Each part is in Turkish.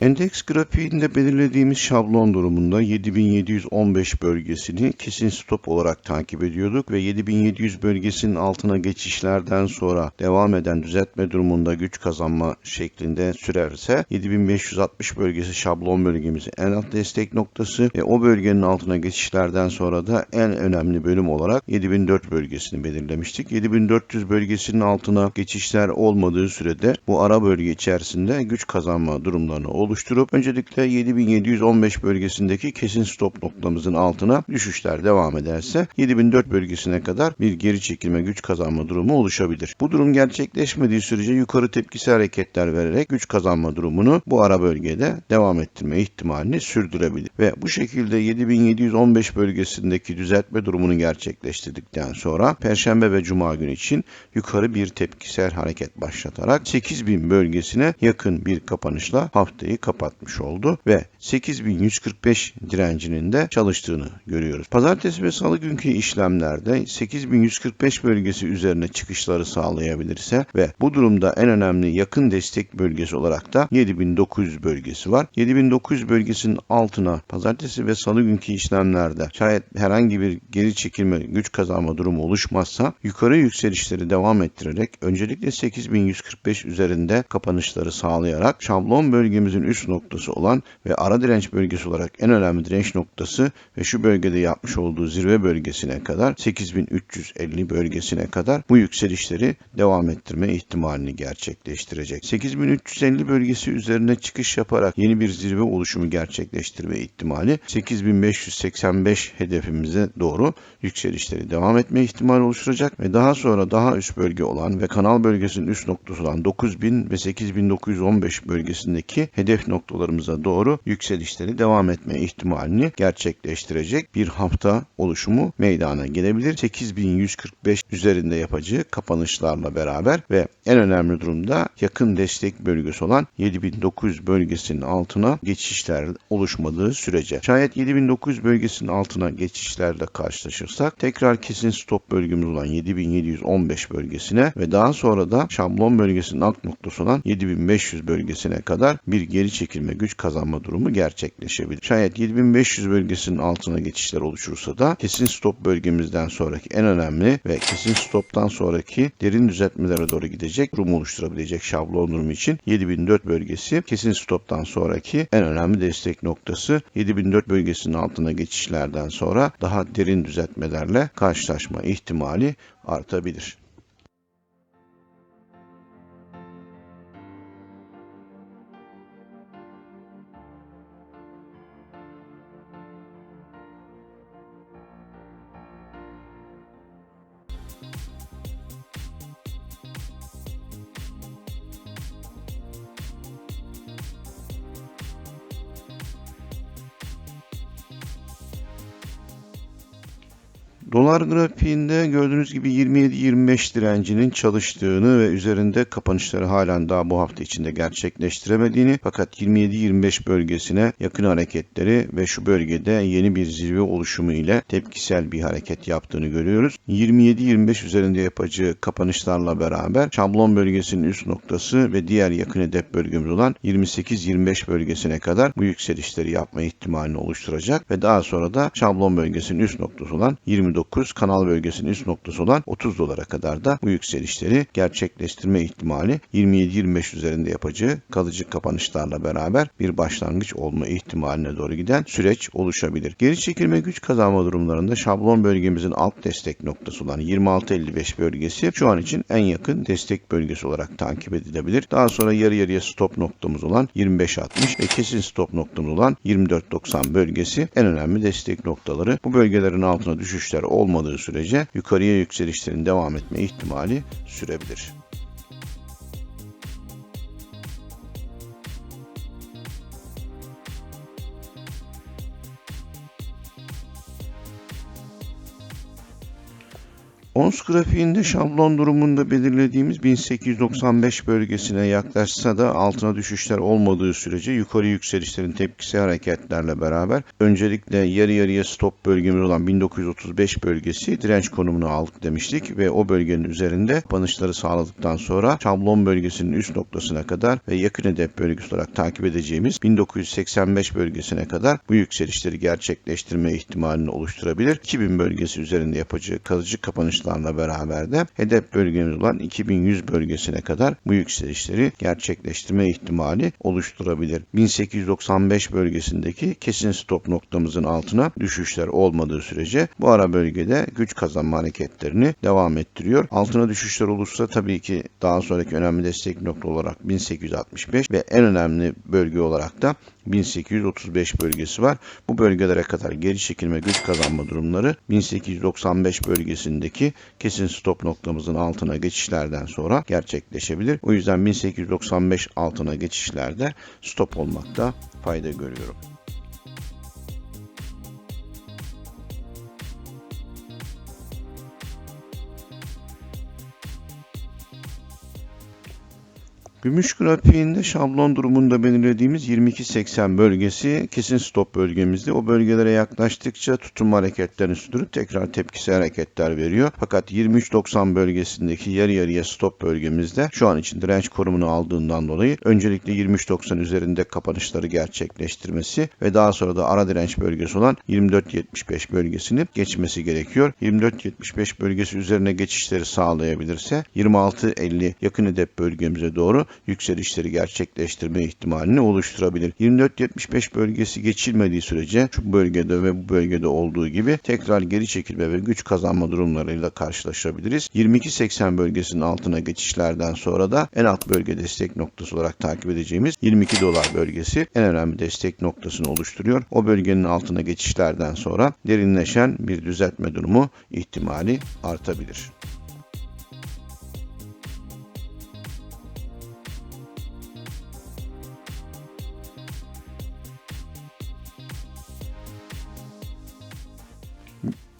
Endeks grafiğinde belirlediğimiz şablon durumunda 7715 bölgesini kesin stop olarak takip ediyorduk ve 7700 bölgesinin altına geçişlerden sonra devam eden düzeltme durumunda güç kazanma şeklinde sürerse 7560 bölgesi şablon bölgemizin en alt destek noktası ve o bölgenin altına geçişlerden sonra da en önemli bölüm olarak 7004 bölgesini belirlemiştik. 7400 bölgesinin altına geçişler olmadığı sürede bu ara bölge içerisinde güç kazanma durumlarını oluşturup öncelikle 7715 bölgesindeki kesin stop noktamızın altına düşüşler devam ederse 7004 bölgesine kadar bir geri çekilme güç kazanma durumu oluşabilir. Bu durum gerçekleşmediği sürece yukarı tepkisi hareketler vererek güç kazanma durumunu bu ara bölgede devam ettirme ihtimalini sürdürebilir. Ve bu şekilde 7715 bölgesindeki düzeltme durumunu gerçekleştirdikten sonra Perşembe ve Cuma günü için yukarı bir tepkisel hareket başlatarak 8000 bölgesine yakın bir kapanışla haftayı kapatmış oldu ve 8145 direncinin de çalıştığını görüyoruz. Pazartesi ve salı günkü işlemlerde 8145 bölgesi üzerine çıkışları sağlayabilirse ve bu durumda en önemli yakın destek bölgesi olarak da 7900 bölgesi var. 7900 bölgesinin altına pazartesi ve salı günkü işlemlerde şayet herhangi bir geri çekilme güç kazanma durumu oluşmazsa yukarı yükselişleri devam ettirerek öncelikle 8145 üzerinde kapanışları sağlayarak şablon bölgemizin üst noktası olan ve ara direnç bölgesi olarak en önemli direnç noktası ve şu bölgede yapmış olduğu zirve bölgesine kadar 8350 bölgesine kadar bu yükselişleri devam ettirme ihtimalini gerçekleştirecek. 8350 bölgesi üzerine çıkış yaparak yeni bir zirve oluşumu gerçekleştirme ihtimali 8585 hedefimize doğru yükselişleri devam etme ihtimali oluşturacak ve daha sonra daha üst bölge olan ve kanal bölgesinin üst noktası olan 9000 ve 8915 bölgesindeki hedef noktalarımıza doğru yükselişleri devam etme ihtimalini gerçekleştirecek bir hafta oluşumu meydana gelebilir. 8145 üzerinde yapacağı kapanışlarla beraber ve en önemli durumda yakın destek bölgesi olan 7900 bölgesinin altına geçişler oluşmadığı sürece. Şayet 7900 bölgesinin altına geçişlerle karşılaşırsak tekrar kesin stop bölgemiz olan 7715 bölgesine ve daha sonra da şablon bölgesinin alt noktası olan 7500 bölgesine kadar bir geri çekilme güç kazanma durumu gerçekleşebilir. Şayet 7500 bölgesinin altına geçişler oluşursa da kesin stop bölgemizden sonraki en önemli ve kesin stoptan sonraki derin düzeltmelere doğru gidecek durum oluşturabilecek şablon durumu için 7004 bölgesi kesin stoptan sonraki en önemli destek noktası 7004 bölgesinin altına geçişlerden sonra daha derin düzeltmelerle karşılaşma ihtimali artabilir. Dolar grafiğinde gördüğünüz gibi 27-25 direncinin çalıştığını ve üzerinde kapanışları halen daha bu hafta içinde gerçekleştiremediğini fakat 27-25 bölgesine yakın hareketleri ve şu bölgede yeni bir zirve oluşumu ile tepkisel bir hareket yaptığını görüyoruz. 27-25 üzerinde yapacağı kapanışlarla beraber şablon bölgesinin üst noktası ve diğer yakın hedef bölgemiz olan 28-25 bölgesine kadar bu yükselişleri yapma ihtimalini oluşturacak ve daha sonra da şablon bölgesinin üst noktası olan 29 kanal bölgesinin üst noktası olan 30 dolara kadar da bu yükselişleri gerçekleştirme ihtimali 27-25 üzerinde yapacağı kalıcı kapanışlarla beraber bir başlangıç olma ihtimaline doğru giden süreç oluşabilir. Geri çekilme güç kazanma durumlarında şablon bölgemizin alt destek noktası olan 26-55 bölgesi şu an için en yakın destek bölgesi olarak takip edilebilir. Daha sonra yarı yarıya stop noktamız olan 25-60 ve kesin stop noktamız olan 24-90 bölgesi en önemli destek noktaları. Bu bölgelerin altına düşüşler olmadığı sürece yukarıya yükselişlerin devam etme ihtimali sürebilir. Ons grafiğinde şablon durumunda belirlediğimiz 1895 bölgesine yaklaşsa da altına düşüşler olmadığı sürece yukarı yükselişlerin tepkisi hareketlerle beraber öncelikle yarı yarıya stop bölgemiz olan 1935 bölgesi direnç konumunu aldık demiştik ve o bölgenin üzerinde kapanışları sağladıktan sonra şablon bölgesinin üst noktasına kadar ve yakın hedef bölgesi olarak takip edeceğimiz 1985 bölgesine kadar bu yükselişleri gerçekleştirme ihtimalini oluşturabilir. 2000 bölgesi üzerinde yapacağı kalıcı kapanışlarla beraber de hedef bölgemiz olan 2100 bölgesine kadar bu yükselişleri gerçekleştirme ihtimali oluşturabilir. 1895 bölgesindeki kesin stop noktamızın altına düşüşler olmadığı sürece bu ara bölgede güç kazanma hareketlerini devam ettiriyor. Altına düşüşler olursa tabii ki daha sonraki önemli destek nokta olarak 1865 ve en önemli bölge olarak da 1835 bölgesi var. Bu bölgelere kadar geri çekilme güç kazanma durumları 1895 bölgesindeki kesin stop noktamızın altına geçişlerden sonra gerçekleşebilir. O yüzden 1895 altına geçişlerde stop olmakta fayda görüyorum. Gümüş grafiğinde şablon durumunda belirlediğimiz 22.80 bölgesi kesin stop bölgemizde. O bölgelere yaklaştıkça tutum hareketlerini sürdürüp tekrar tepkisi hareketler veriyor. Fakat 23.90 bölgesindeki yarı yarıya stop bölgemizde şu an için direnç korumunu aldığından dolayı öncelikle 23.90 üzerinde kapanışları gerçekleştirmesi ve daha sonra da ara direnç bölgesi olan 24.75 bölgesini geçmesi gerekiyor. 24.75 bölgesi üzerine geçişleri sağlayabilirse 26.50 yakın hedef bölgemize doğru yükselişleri gerçekleştirme ihtimalini oluşturabilir. 24-75 bölgesi geçilmediği sürece şu bölgede ve bu bölgede olduğu gibi tekrar geri çekilme ve güç kazanma durumlarıyla karşılaşabiliriz. 22-80 bölgesinin altına geçişlerden sonra da en alt bölge destek noktası olarak takip edeceğimiz 22 dolar bölgesi en önemli destek noktasını oluşturuyor. O bölgenin altına geçişlerden sonra derinleşen bir düzeltme durumu ihtimali artabilir.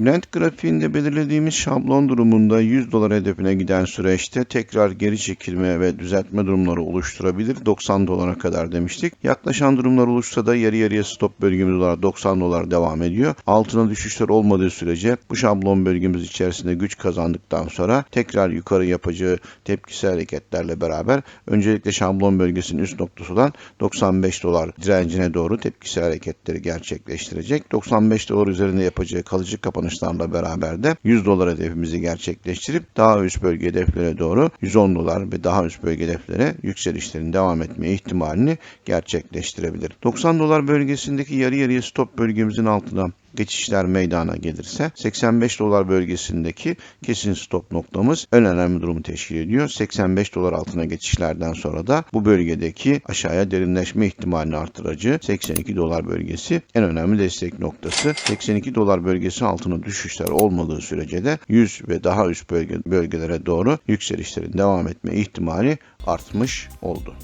Brent grafiğinde belirlediğimiz şablon durumunda 100 dolar hedefine giden süreçte tekrar geri çekilme ve düzeltme durumları oluşturabilir. 90 dolara kadar demiştik. Yaklaşan durumlar olursa da yarı yarıya stop bölgemiz olarak 90 dolar devam ediyor. Altına düşüşler olmadığı sürece bu şablon bölgemiz içerisinde güç kazandıktan sonra tekrar yukarı yapacağı tepkisel hareketlerle beraber öncelikle şablon bölgesinin üst noktası olan 95 dolar direncine doğru tepkisel hareketleri gerçekleştirecek. 95 dolar üzerinde yapacağı kalıcı kapanış kapanışlarla beraber de 100 dolar hedefimizi gerçekleştirip daha üst bölge hedeflere doğru 110 dolar ve daha üst bölge hedeflere yükselişlerin devam etme ihtimalini gerçekleştirebilir. 90 dolar bölgesindeki yarı yarıya stop bölgemizin altına geçişler meydana gelirse 85 dolar bölgesindeki kesin stop noktamız en önemli durumu teşkil ediyor. 85 dolar altına geçişlerden sonra da bu bölgedeki aşağıya derinleşme ihtimalini artırıcı 82 dolar bölgesi en önemli destek noktası. 82 dolar bölgesi altına düşüşler olmadığı sürece de 100 ve daha üst bölge, bölgelere doğru yükselişlerin devam etme ihtimali artmış oldu.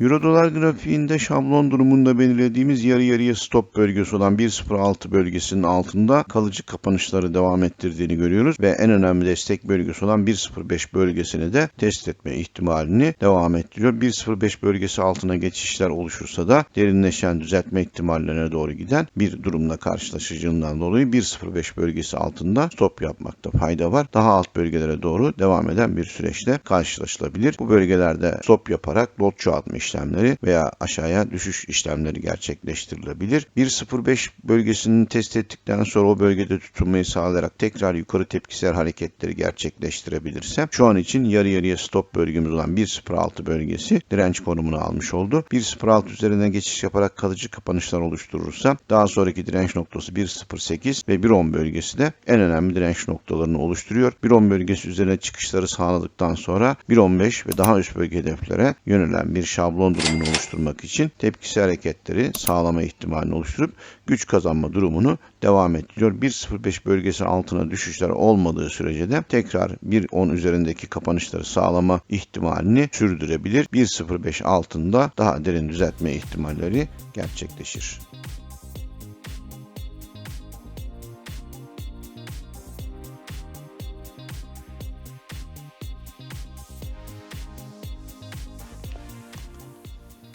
Euro dolar grafiğinde şablon durumunda belirlediğimiz yarı yarıya stop bölgesi olan 1.06 bölgesinin altında kalıcı kapanışları devam ettirdiğini görüyoruz ve en önemli destek bölgesi olan 1.05 bölgesini de test etme ihtimalini devam ettiriyor. 1.05 bölgesi altına geçişler oluşursa da derinleşen düzeltme ihtimallerine doğru giden bir durumla karşılaşacağından dolayı 1.05 bölgesi altında stop yapmakta fayda var. Daha alt bölgelere doğru devam eden bir süreçle karşılaşılabilir. Bu bölgelerde stop yaparak lot çoğaltma işlemleri veya aşağıya düşüş işlemleri gerçekleştirilebilir. 1.05 bölgesini test ettikten sonra o bölgede tutunmayı sağlayarak tekrar yukarı tepkisel hareketleri gerçekleştirebilirsem şu an için yarı yarıya stop bölgemiz olan 1.06 bölgesi direnç konumunu almış oldu. 1.06 üzerine geçiş yaparak kalıcı kapanışlar oluşturursa daha sonraki direnç noktası 1.08 ve 1.10 bölgesi de en önemli direnç noktalarını oluşturuyor. 1.10 bölgesi üzerine çıkışları sağladıktan sonra 1.15 ve daha üst bölge hedeflere yönelen bir şablon şablon durumunu oluşturmak için tepkisi hareketleri sağlama ihtimalini oluşturup güç kazanma durumunu devam ettiriyor. 1.05 bölgesi altına düşüşler olmadığı sürece de tekrar 1.10 üzerindeki kapanışları sağlama ihtimalini sürdürebilir. 1.05 altında daha derin düzeltme ihtimalleri gerçekleşir.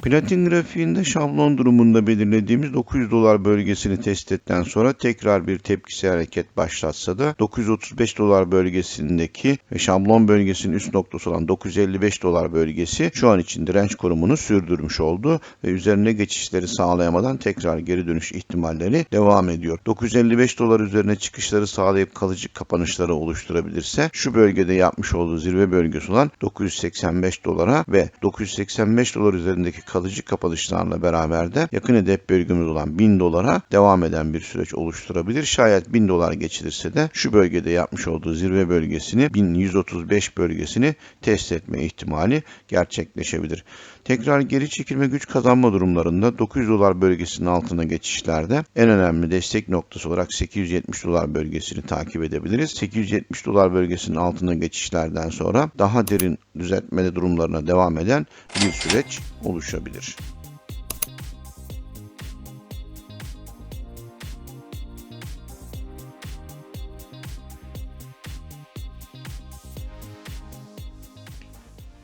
Platin grafiğinde şablon durumunda belirlediğimiz 900 dolar bölgesini test ettikten sonra tekrar bir tepkisi hareket başlatsa da 935 dolar bölgesindeki ve şablon bölgesinin üst noktası olan 955 dolar bölgesi şu an için direnç korumunu sürdürmüş oldu ve üzerine geçişleri sağlayamadan tekrar geri dönüş ihtimalleri devam ediyor. 955 dolar üzerine çıkışları sağlayıp kalıcı kapanışları oluşturabilirse şu bölgede yapmış olduğu zirve bölgesi olan 985 dolara ve 985 dolar üzerindeki kalıcı kapanışlarla beraber de yakın hedef bölgemiz olan 1000 dolara devam eden bir süreç oluşturabilir. Şayet 1000 dolar geçilirse de şu bölgede yapmış olduğu zirve bölgesini 1135 bölgesini test etme ihtimali gerçekleşebilir. Tekrar geri çekilme güç kazanma durumlarında 900 dolar bölgesinin altına geçişlerde en önemli destek noktası olarak 870 dolar bölgesini takip edebiliriz. 870 dolar bölgesinin altına geçişlerden sonra daha derin düzeltmede durumlarına devam eden bir süreç oluşabilir.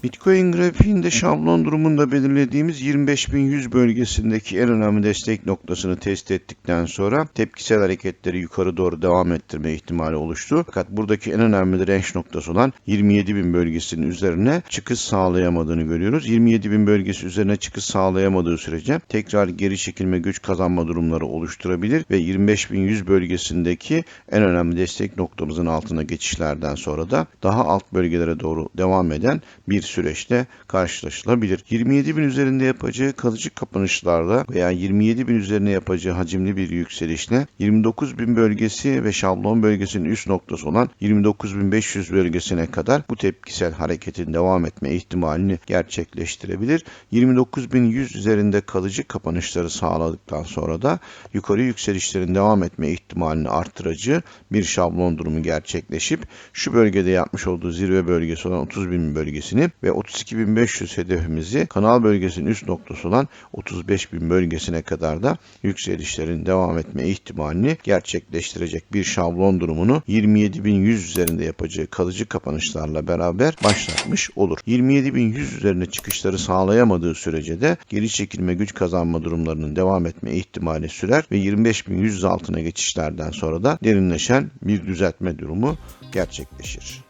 Bitcoin grafiğinde şablon durumunda belirlediğimiz 25.100 bölgesindeki en önemli destek noktasını test ettikten sonra tepkisel hareketleri yukarı doğru devam ettirme ihtimali oluştu. Fakat buradaki en önemli direnç noktası olan 27.000 bölgesinin üzerine çıkış sağlayamadığını görüyoruz. 27.000 bölgesi üzerine çıkış sağlayamadığı sürece tekrar geri çekilme güç kazanma durumları oluşturabilir ve 25.100 bölgesindeki en önemli destek noktamızın altına geçişlerden sonra da daha alt bölgelere doğru devam eden bir süreçte karşılaşılabilir. 27 bin üzerinde yapacağı kalıcı kapanışlarla veya 27 bin üzerine yapacağı hacimli bir yükselişle 29 bin bölgesi ve şablon bölgesinin üst noktası olan 29.500 bölgesine kadar bu tepkisel hareketin devam etme ihtimalini gerçekleştirebilir. 29.100 üzerinde kalıcı kapanışları sağladıktan sonra da yukarı yükselişlerin devam etme ihtimalini arttırıcı bir şablon durumu gerçekleşip şu bölgede yapmış olduğu zirve bölgesi olan 30.000 bölgesini ve 32.500 hedefimizi kanal bölgesinin üst noktası olan 35.000 bölgesine kadar da yükselişlerin devam etme ihtimalini gerçekleştirecek bir şablon durumunu 27.100 üzerinde yapacağı kalıcı kapanışlarla beraber başlatmış olur. 27.100 üzerine çıkışları sağlayamadığı sürece de geri çekilme güç kazanma durumlarının devam etme ihtimali sürer ve 25.100 altına geçişlerden sonra da derinleşen bir düzeltme durumu gerçekleşir.